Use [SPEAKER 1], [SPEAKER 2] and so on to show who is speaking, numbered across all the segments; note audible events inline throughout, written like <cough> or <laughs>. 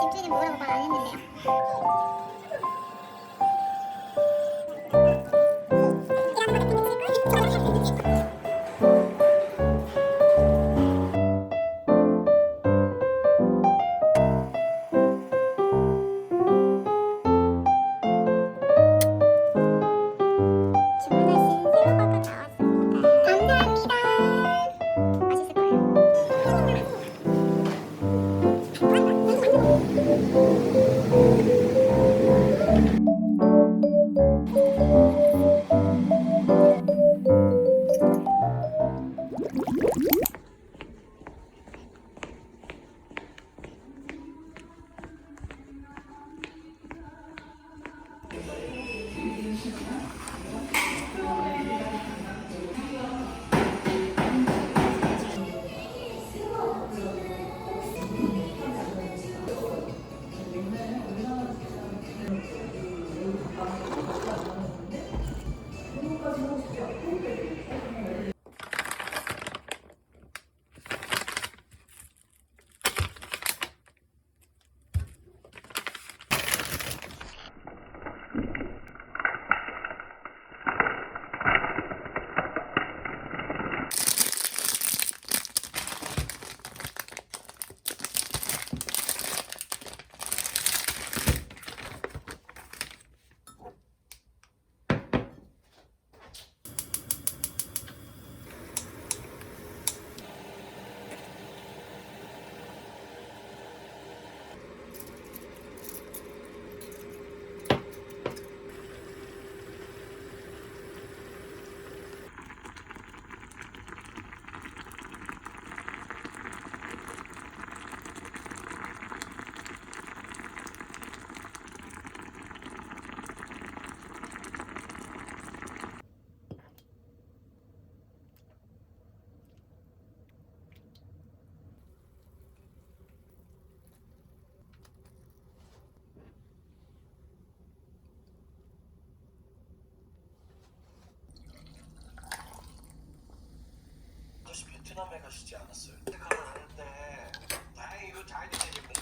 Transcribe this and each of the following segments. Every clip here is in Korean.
[SPEAKER 1] 집주인이 뭐라고 말 안 했는데요.
[SPEAKER 2] 베트남에 가시지 않았어요? 가는데 다행히 이거 잘 되시는데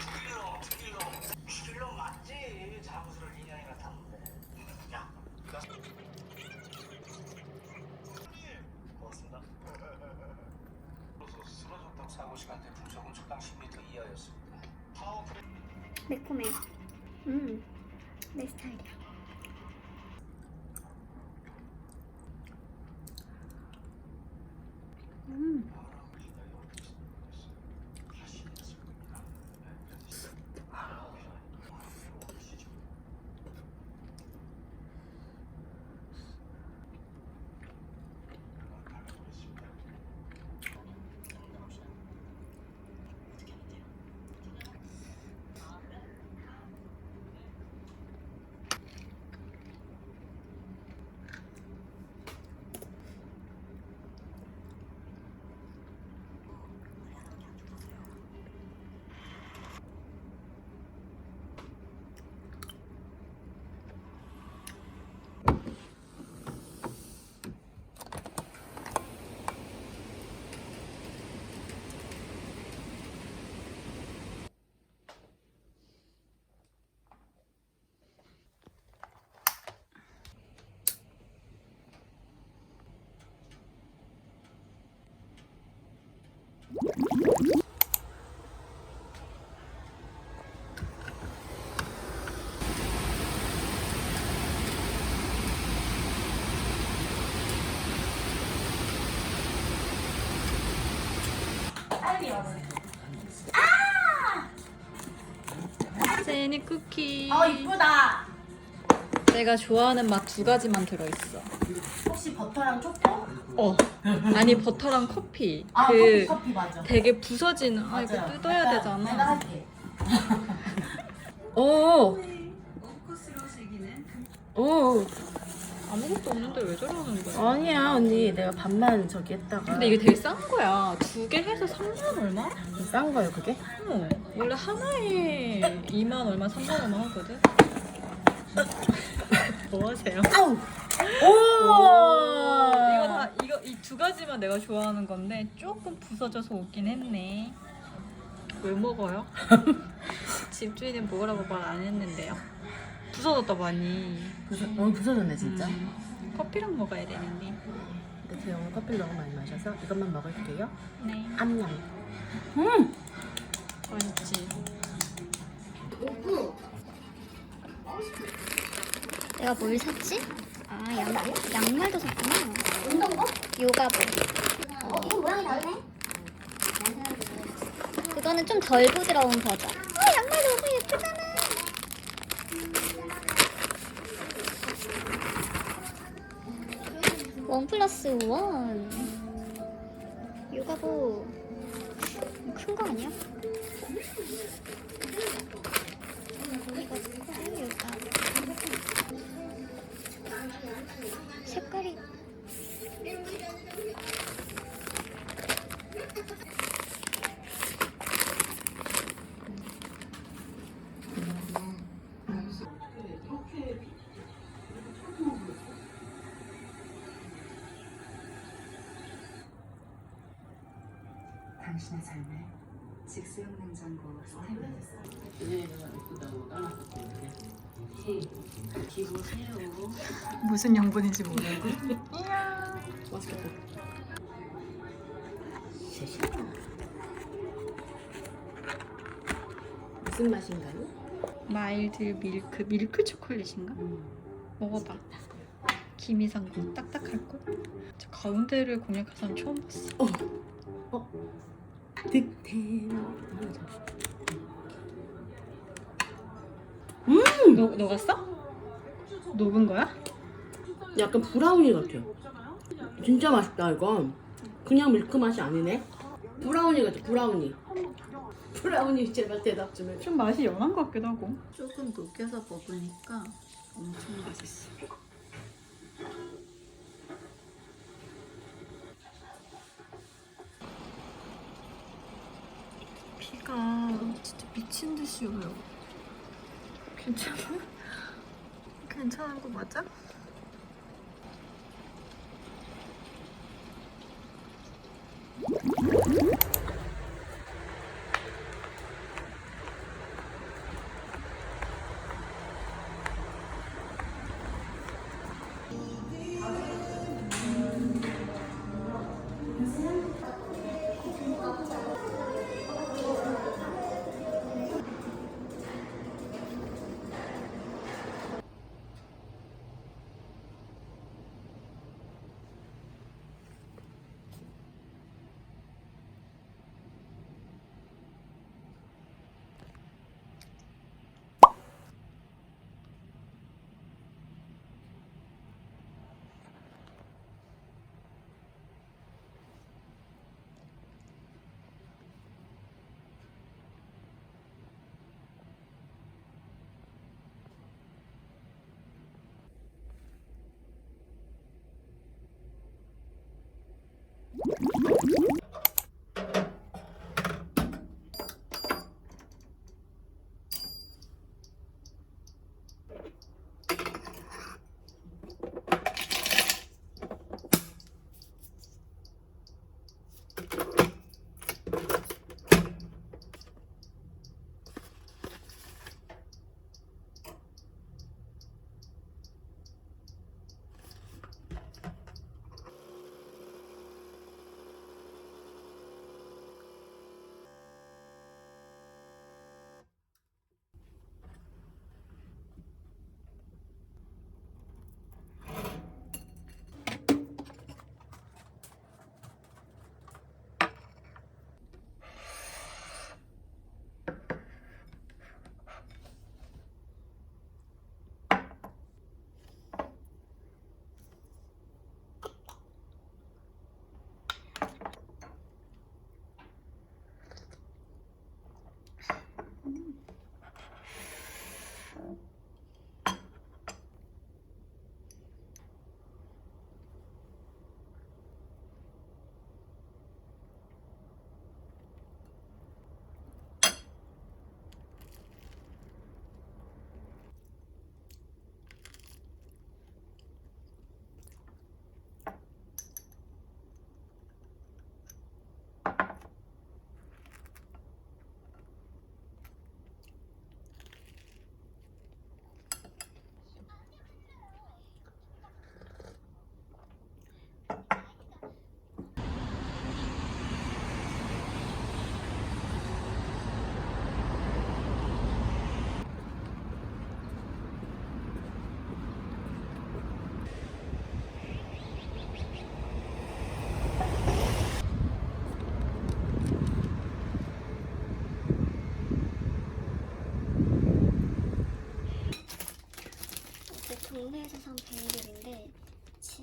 [SPEAKER 2] 주일롱 주일롱 주일롱 맞지? 잠수를 2년이나 탔는데 야 나... 고맙습니다 그래서 쓰러졌다고 사고 시간대 분석은 초당 10m 이하였습니다
[SPEAKER 1] 매콤해. 음, 내 스타일이야.
[SPEAKER 3] 제니 쿠키.
[SPEAKER 4] 어 이쁘다.
[SPEAKER 3] 내가 좋아하는 맛 두 가지만 들어있어.
[SPEAKER 4] 혹시 버터랑 초코?
[SPEAKER 3] 어. 아니 버터랑 커피.
[SPEAKER 4] 아
[SPEAKER 3] 그
[SPEAKER 4] 커피 커피 맞아.
[SPEAKER 3] 되게 부서지는. 아 이거
[SPEAKER 4] 맞아요.
[SPEAKER 3] 뜯어야
[SPEAKER 4] 내가-
[SPEAKER 3] 되잖아.
[SPEAKER 4] 내가 할게.
[SPEAKER 3] 어. 어. 아무것도 없는데 왜 저러는 거야?
[SPEAKER 4] 아니야 언니 내가 반만 저기 했다가.
[SPEAKER 3] 근데 이게 되게 싼 거야. 두 개 해서 3만 얼마?
[SPEAKER 4] 싼 거예요 그게?
[SPEAKER 3] 어. 원래 하나에 2만 얼마, 3만 얼마 하거든. 뭐 하세요?
[SPEAKER 4] 아우.
[SPEAKER 3] 오!
[SPEAKER 4] 오.
[SPEAKER 3] 이거 다 이거 이 두 가지만 내가 좋아하는 건데 조금 부서져서 오긴 했네. 왜 먹어요? <laughs> 집주인은 먹으라고 말 안 했는데요. 부서졌다 많이.
[SPEAKER 4] 부서, 오늘 부서졌네 진짜.
[SPEAKER 3] 음, 커피랑 먹어야 되는데.
[SPEAKER 4] 근데 제가 오늘 커피를 너무 많이 마셔서 이것만 먹을게요.
[SPEAKER 3] 네.
[SPEAKER 4] 암냠. 음.
[SPEAKER 3] 맛있지.
[SPEAKER 1] 내가 뭘 샀지? 아 양, 양말도 샀구나. 운동복? 요가복. 어 이거 모양이 다르네. 그거는 좀 덜 부드러운 버전. 어 양말 너무 예쁘잖아. 원 플러스 원. 요가복. 큰 거 아니야? 이거 요가복 색깔이
[SPEAKER 5] 당신의 삶에 직수형 냉장고 스탠바이였어.
[SPEAKER 3] 무슨 양분인지 모르고.
[SPEAKER 4] 맛있겠다. 무슨 맛인가요?
[SPEAKER 3] 마일드 밀크 밀크 초콜릿인가?
[SPEAKER 4] 음.
[SPEAKER 3] 먹어봐. 김이상고 딱딱할 걸. 저 가운데를 공략한 사람 처음 봤어.
[SPEAKER 4] 득템.
[SPEAKER 3] 너 녹았어? 녹은 거야?
[SPEAKER 4] 약간 브라우니 같아요. 진짜 맛있다 이건. 그냥 밀크 맛이 아니네. 브라우니 같아 브라우니. 브라우니 제발 대답 좀 해줘.
[SPEAKER 3] 좀 맛이 연한 것 같기도 하고. 조금 녹여서 먹으니까 엄청 맛있어. 비가 진짜 미친 듯이 오요. 괜찮아? 괜찮은 거 맞아?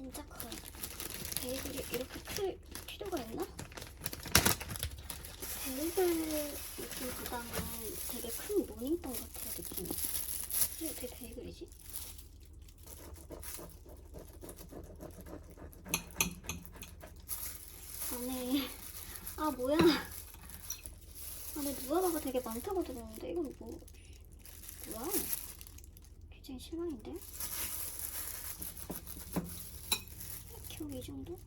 [SPEAKER 1] 진짜 커요. 베이글이 이렇게 클 필요가 있나? 베이글 느낌 보다는 되게 큰 모닝빵 같아요, 느낌이. 이게 어떻게 베이글이지? 안에, 아, 뭐야. 안에 누가 봐가 되게 많다고 들었는데, 이건 뭐, 뭐야? 굉장히 실망인데? 이 정도?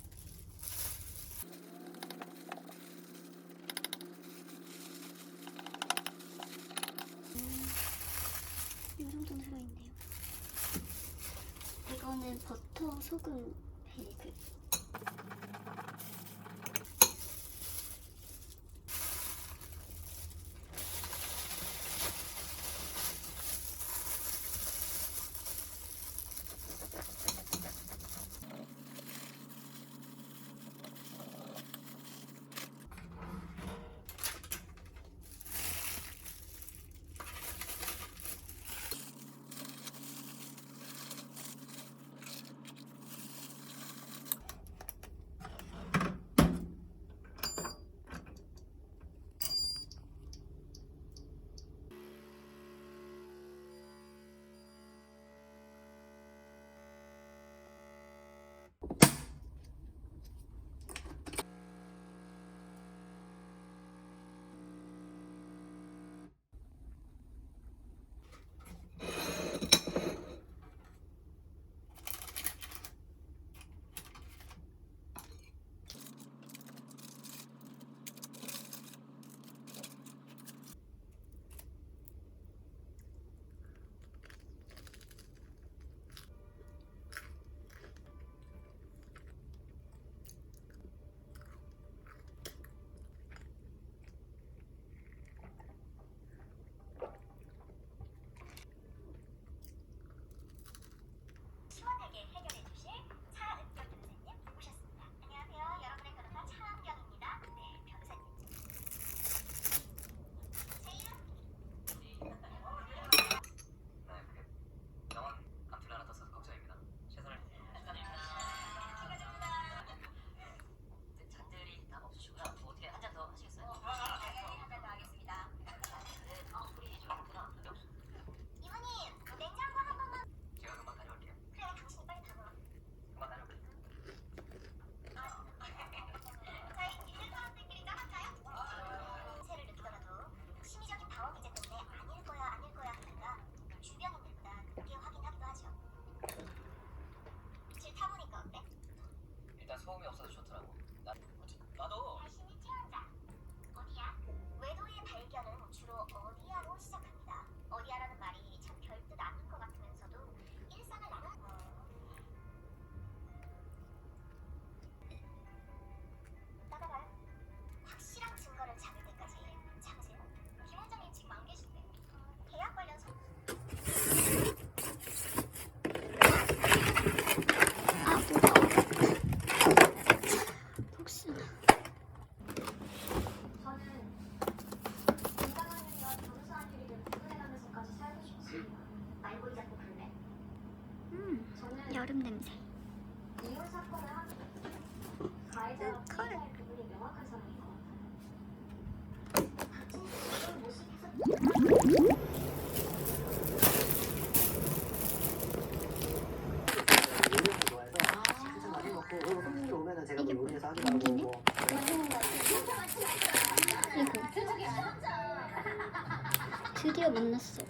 [SPEAKER 1] 드디어 만났어.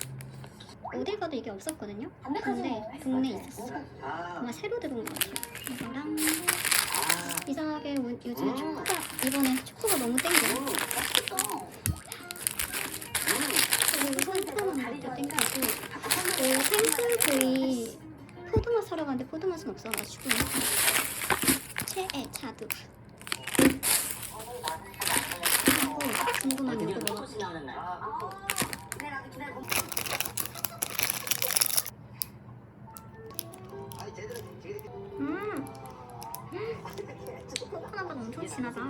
[SPEAKER 1] 어딜 가도 이게 없었거든요. 근데 동네에 있었어. 아마 새로 들어온 거 같아. 엄청 진하다.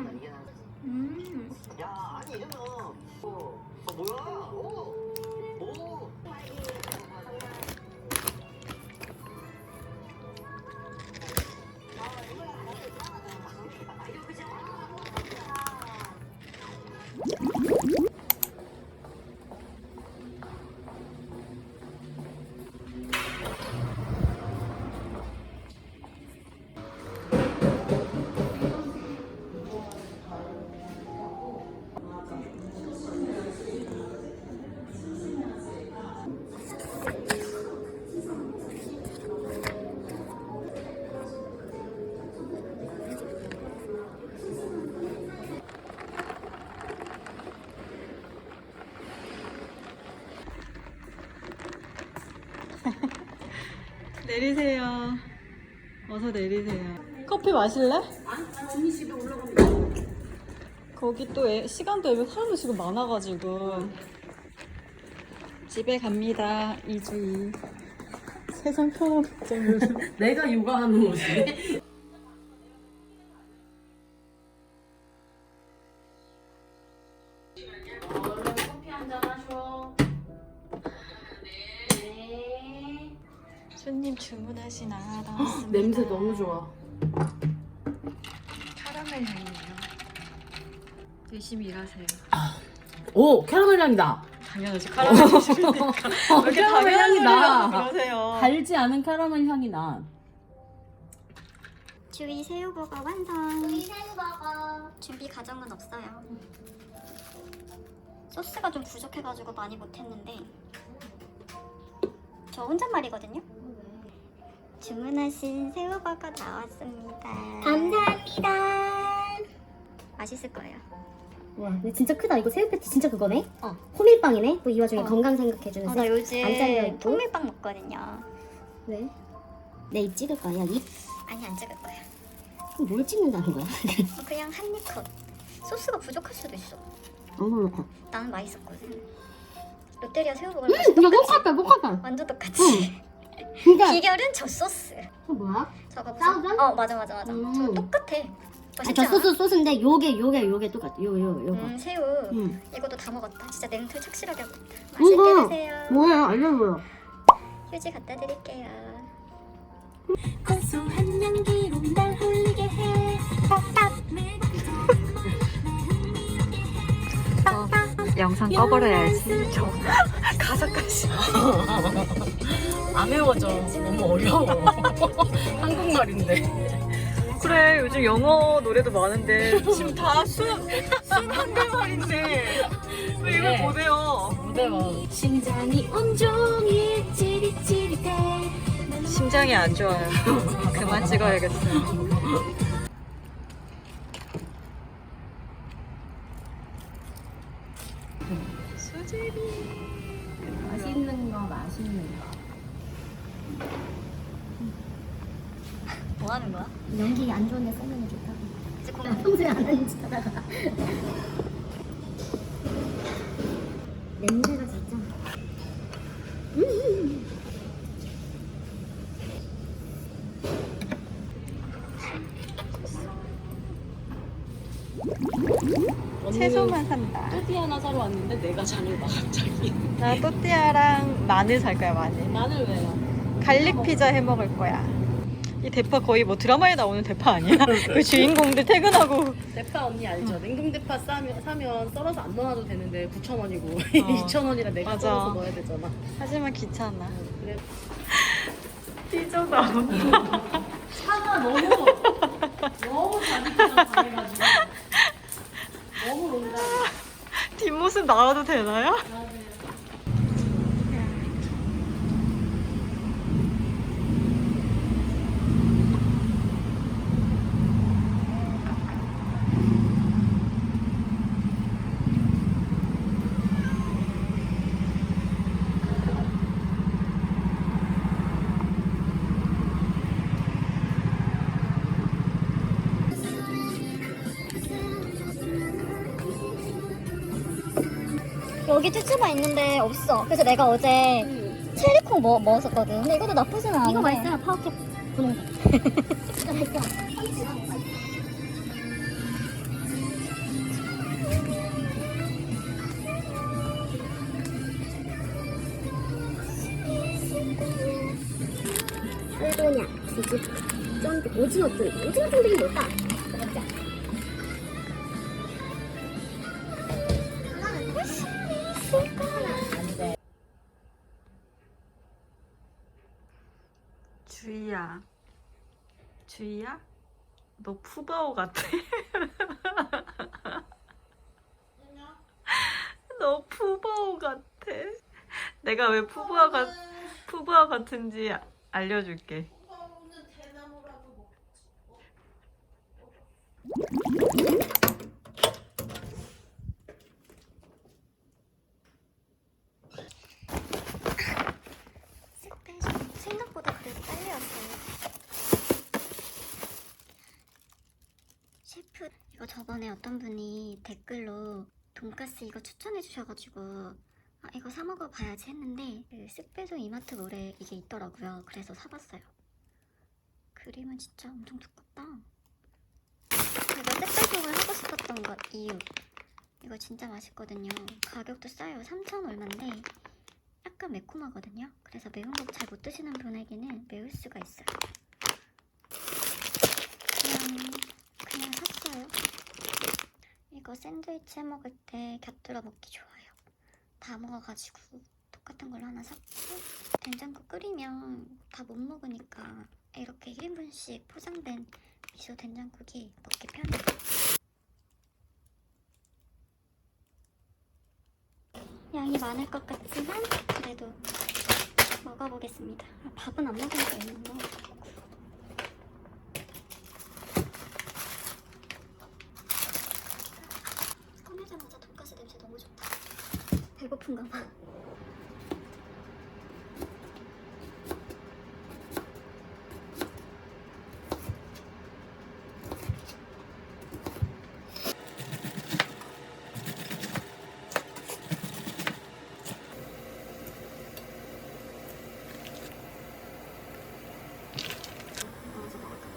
[SPEAKER 1] 음.
[SPEAKER 6] 야, 아니 이러면 어, 어 뭐야? 어, 어. <laughs>
[SPEAKER 3] 내리세요. 어서 내리세요. 커피 마실래?
[SPEAKER 4] 아니, 집에 올라갑니다.
[SPEAKER 3] 거기 또 애, 시간도 애매 사람도 지금 많아가지고 집에 갑니다. 이주희. 세상 편하겠죠. <laughs>
[SPEAKER 4] 내가 요가하는 옷이
[SPEAKER 3] 주문하신 아나왔습니다
[SPEAKER 4] 냄새 너무 좋아.
[SPEAKER 3] 카라멜 향이에요. 열심히 일하세요.
[SPEAKER 4] 오, 캐러멜 향이다.
[SPEAKER 3] 당연하지 카라멜 드시니까.
[SPEAKER 4] 어, <laughs>
[SPEAKER 3] 이렇게
[SPEAKER 4] 캐러멜 향이
[SPEAKER 3] 당연한
[SPEAKER 4] 나.
[SPEAKER 3] 소리 그러세요.
[SPEAKER 4] 달지 않은 캐러멜 향이 나.
[SPEAKER 1] 주위 새우버거 완성.
[SPEAKER 7] 우리 새우버거.
[SPEAKER 1] 준비 과정은 없어요. 소스가 좀 부족해가지고 많이 못했는데 저 혼잣말이거든요. 주문하신 새우버거 나왔습니다.
[SPEAKER 7] 감사합니다.
[SPEAKER 1] 맛있을 거예요.
[SPEAKER 8] 와, 근데 진짜 크다. 이거 새우 패티 진짜 그거네?
[SPEAKER 1] 어.
[SPEAKER 8] 호밀빵이네? 또 이 와중에
[SPEAKER 1] 어.
[SPEAKER 8] 건강 생각해주는
[SPEAKER 1] 어, 새나 요즘
[SPEAKER 8] 안 잘려있고?
[SPEAKER 1] 통밀빵 먹거든요.
[SPEAKER 8] 왜? 내 입 찍을 거야, 입?
[SPEAKER 1] 아니 안 찍을 거야.
[SPEAKER 8] 그럼 뭘 찍는다는 거야? <laughs>
[SPEAKER 1] 어, 그냥 한입 컷. 소스가 부족할 수도 있어.
[SPEAKER 8] 어머,
[SPEAKER 1] 나는 맛있었거든. 롯데리아 새우버거랑
[SPEAKER 8] 음, 이거
[SPEAKER 1] 똑같지?
[SPEAKER 8] 똑같다, 똑같다.
[SPEAKER 1] 완전 똑같이.
[SPEAKER 8] 근데,
[SPEAKER 1] 비결은 저 소스.
[SPEAKER 8] 저 뭐야?
[SPEAKER 1] 저거 무슨? 어 맞아 맞아 맞아.
[SPEAKER 8] 음.
[SPEAKER 1] 저거 똑같아.
[SPEAKER 8] 아, 저? 소스 소스인데 요게, 요게, 요게 똑같아. 요, 요, 요거.
[SPEAKER 1] 음 새우.
[SPEAKER 8] 음.
[SPEAKER 1] 이것도 다 먹었다. 진짜 냉털 착실하게 먹었다.
[SPEAKER 8] 이거
[SPEAKER 1] 맛있게 드세요.
[SPEAKER 8] 뭐야? 알려줘요.
[SPEAKER 1] 휴지 갖다 드릴게요.
[SPEAKER 7] 고소한 향기로 날 홀리게 해.
[SPEAKER 3] 영상 꺼버려야지. 저 가사까지.
[SPEAKER 4] 안 외워져. 너무 어려워. <laughs> 한국말인데.
[SPEAKER 3] 그래 요즘 영어 노래도 많은데 지금 다숨숨 한글말인데 왜 이걸
[SPEAKER 4] 네.
[SPEAKER 3] 못 외워?
[SPEAKER 4] 무대와.
[SPEAKER 7] 심장이 온종일 찌릿찌릿해.
[SPEAKER 3] 심장이 안 좋아요. <laughs> 그만 찍어야겠어요. 채소만 산다.
[SPEAKER 4] 또띠 하나 사러 왔는데 내가 장을 봐 갑자기.
[SPEAKER 3] 나 또띠아랑 마늘 살 거야 마늘.
[SPEAKER 4] 마늘 왜요?
[SPEAKER 3] 갈릭 피자 해 먹을 거야. 이 대파 거의 뭐 드라마에 나오는 대파 아니야? <laughs> 그 주인공들 퇴근하고
[SPEAKER 4] 대파 언니 알죠? 냉동 대파 싸면, 사면 썰어서 안 넣어도 되는데 9,000원이고
[SPEAKER 3] 어. <laughs>
[SPEAKER 4] 2,000원이라 내가
[SPEAKER 3] 맞아.
[SPEAKER 4] 썰어서 넣어야 되잖아.
[SPEAKER 3] 하지만 귀찮아.
[SPEAKER 4] 그래.
[SPEAKER 3] 삐져나. <laughs>
[SPEAKER 4] 차가 너무 너무 자기 주장 당해가지고 너무 농담.
[SPEAKER 3] 뒷 모습 나와도 되나요?
[SPEAKER 1] 여기 쭈쭈바 있는데 없어. 그래서 내가 어제 첼리콩 먹, 먹었었거든. 근데 이것도 나쁘진 않아.
[SPEAKER 8] 이거 맛있어요, 파워캡 분홍색. 진짜 맛있어. 꿀도냐, 지지, 쫀득, 오징어 쫀득. 오징어 쫀득이 뭘까?
[SPEAKER 3] 주희야. 주희야? 너 푸바오 같아. <laughs> 너 푸바오 같아. 내가 왜 푸바오 같 푸바오 같은지 아- 알려줄게.
[SPEAKER 1] 색깔 저번에 어떤 분이 댓글로 돈가스 이거 추천해 주셔가지고 아, 이거 사 먹어봐야지 했는데 그 쓱배송 이마트 몰에 이게 있더라고요. 그래서 사봤어요. 그림은 진짜 엄청 두껍다. 제가 쓱배송을 하고 싶었던 것 이유 이거 진짜 맛있거든요. 가격도 싸요. 3천 얼마인데 약간 매콤하거든요. 그래서 매운 거 잘 못 드시는 분에게는 매울 수가 있어요. 그냥 그냥 샀어요. 이거 샌드위치 해 먹을 때 곁들여 먹기 좋아요. 다 먹어가지고 똑같은 걸로 하나 샀고 된장국 끓이면 다 못 먹으니까 이렇게 1인분씩 포장된 미소 된장국이 먹기 편해요. 양이 많을 것 같지만 그래도 먹어보겠습니다. 아, 밥은 안 먹으니까 있는 거. 꺼내자마자 돈가스 냄새 너무 좋다. 배고픈가 봐. 먹어서 먹을까?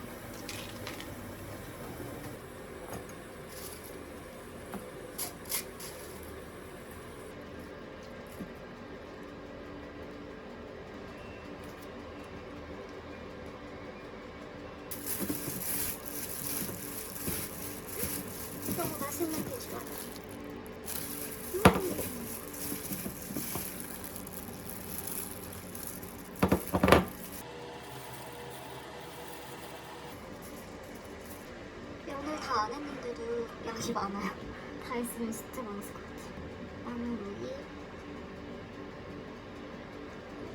[SPEAKER 1] 너무 맛있는 게 좋아요. 음. 면을 다 안 양이 많아요. 다 했으면 진짜 많았을 것 같아요. 나는 루이.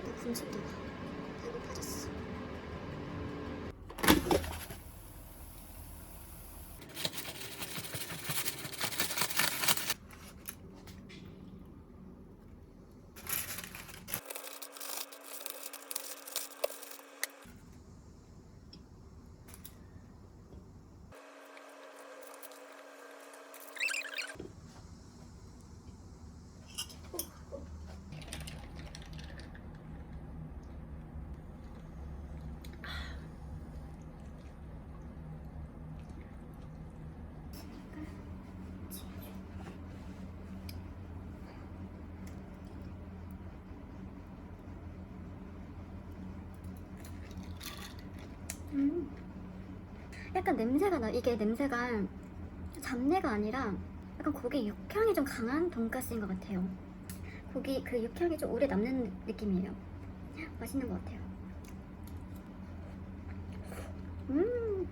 [SPEAKER 1] 나 군침 돌아. 배고파졌어. 음. 약간 냄새가 나. 이게 냄새가 잡내가 아니라 약간 고기 육향이 좀 강한 돈가스인 것 같아요. 고기 그 육향이 좀 오래 남는 느낌이에요. 맛있는 것 같아요. 음.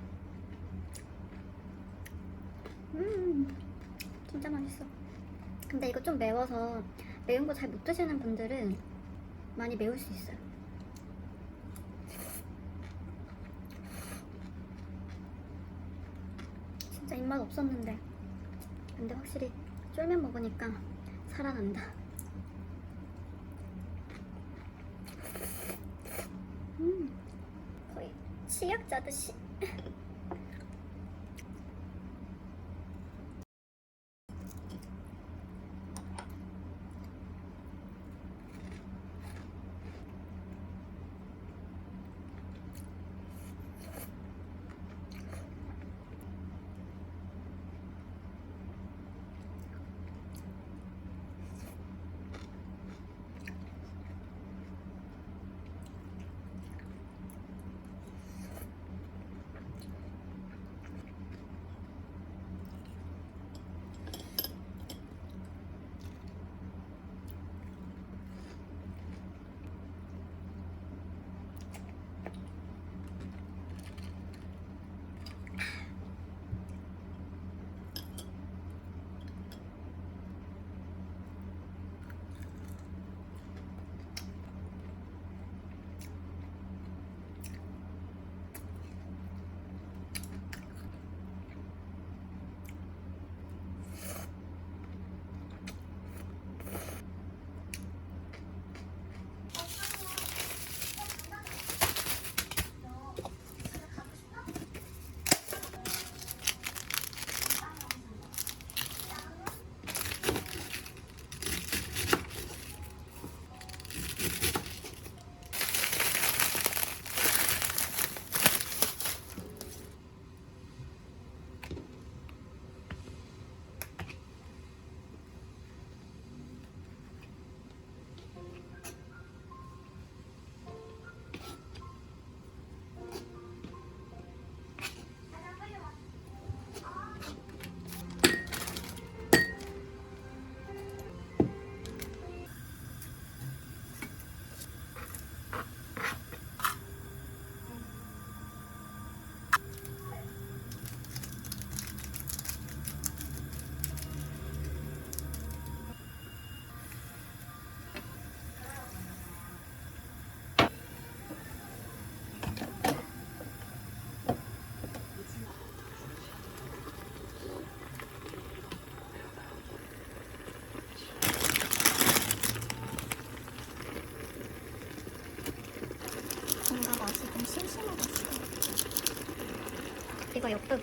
[SPEAKER 1] 음. 진짜 맛있어. 근데 이거 좀 매워서 매운 거 잘 못 드시는 분들은 많이 매울 수 있어요. 진짜 입맛 없었는데. 근데 확실히 쫄면 먹으니까 살아난다. 음 거의 치약 짜듯이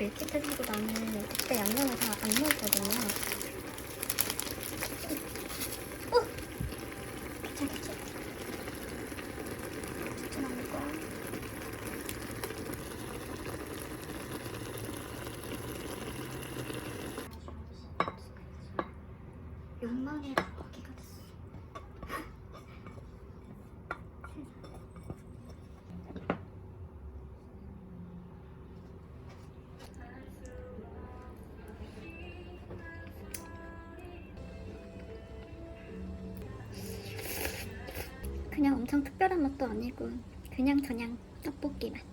[SPEAKER 1] 밀키트 사고 나는 그때 양념을 다 안 넣었거든요. 엄청 특별한 맛도 아니고 그냥 저냥 떡볶이 맛.